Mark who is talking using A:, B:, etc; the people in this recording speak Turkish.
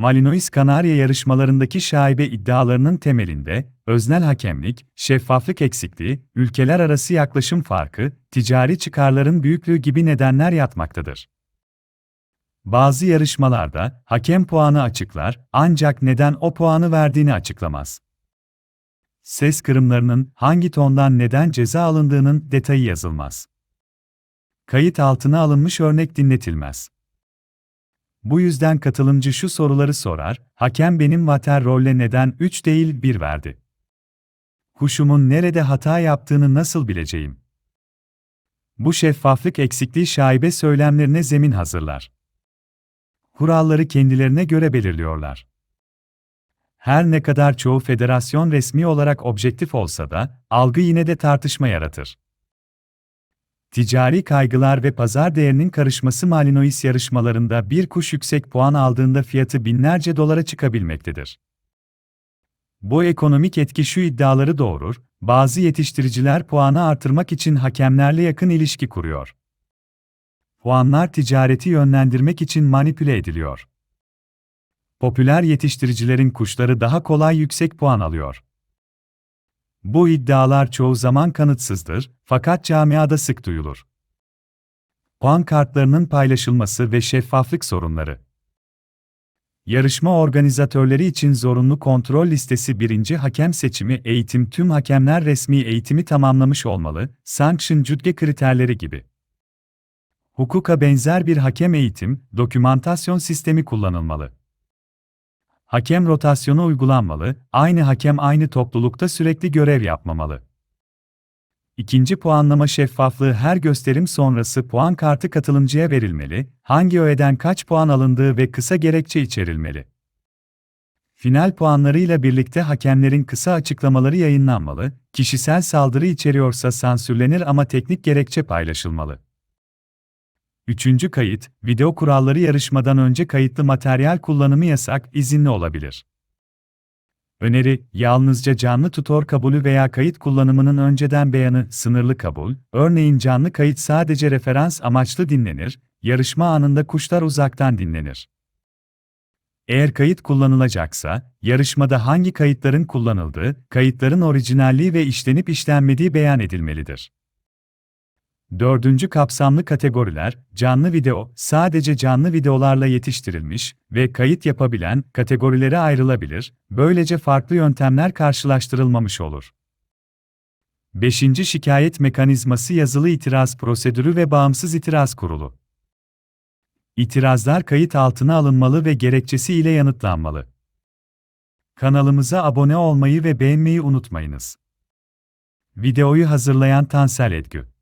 A: Malinois Kanarya yarışmalarındaki şaibe iddialarının temelinde, öznel hakemlik, şeffaflık eksikliği, ülkeler arası yaklaşım farkı, ticari çıkarların büyüklüğü gibi nedenler yatmaktadır. Bazı yarışmalarda, hakem puanı açıklar, ancak neden o puanı verdiğini açıklamaz. Ses kırımlarının hangi tondan neden ceza alındığının detayı yazılmaz. Kayıt altına alınmış örnek dinletilmez. Bu yüzden katılımcı şu soruları sorar, hakem benim vater rolle neden 3 değil 1 verdi? Kuşumun nerede hata yaptığını nasıl bileceğim? Bu şeffaflık eksikliği şaibe söylemlerine zemin hazırlar. Kuralları kendilerine göre belirliyorlar. Her ne kadar çoğu federasyon resmi olarak objektif olsa da, algı yine de tartışma yaratır. Ticari kaygılar ve pazar değerinin karışması Malinois yarışmalarında bir kuş yüksek puan aldığında fiyatı binlerce dolara çıkabilmektedir. Bu ekonomik etki şu iddiaları doğurur, bazı yetiştiriciler puanı artırmak için hakemlerle yakın ilişki kuruyor. Puanlar ticareti yönlendirmek için manipüle ediliyor. Popüler yetiştiricilerin kuşları daha kolay yüksek puan alıyor. Bu iddialar çoğu zaman kanıtsızdır, fakat camiada sık duyulur. Puan kartlarının paylaşılması ve şeffaflık sorunları. Yarışma organizatörleri için zorunlu kontrol listesi birinci hakem seçimi eğitim tüm hakemler resmi eğitimi tamamlamış olmalı, sanction cütge kriterleri gibi. Hukuka benzer bir hakem eğitim, dokümantasyon sistemi kullanılmalı. Hakem rotasyonu uygulanmalı, aynı hakem aynı toplulukta sürekli görev yapmamalı. İkinci puanlama şeffaflığı her gösterim sonrası puan kartı katılımcıya verilmeli, hangi öğeden kaç puan alındığı ve kısa gerekçe içerilmeli. Final puanlarıyla birlikte hakemlerin kısa açıklamaları yayınlanmalı, kişisel saldırı içeriyorsa sansürlenir ama teknik gerekçe paylaşılmalı. Üçüncü kayıt, video kuralları yarışmadan önce kayıtlı materyal kullanımı yasak, izinli olabilir. Öneri, yalnızca canlı tutor kabulü veya kayıt kullanımının önceden beyanı, sınırlı kabul, örneğin canlı kayıt sadece referans amaçlı dinlenir, yarışma anında kuşlar uzaktan dinlenir. Eğer kayıt kullanılacaksa, yarışmada hangi kayıtların kullanıldığı, kayıtların orijinalliği ve işlenip işlenmediği beyan edilmelidir. Dördüncü kapsamlı kategoriler, canlı video, sadece canlı videolarla yetiştirilmiş ve kayıt yapabilen kategorilere ayrılabilir, böylece farklı yöntemler karşılaştırılmamış olur. Beşinci şikayet mekanizması yazılı itiraz prosedürü ve bağımsız itiraz kurulu. İtirazlar kayıt altına alınmalı ve gerekçesi ile yanıtlanmalı. Kanalımıza abone olmayı ve beğenmeyi unutmayınız. Videoyu hazırlayan Tansel Edgü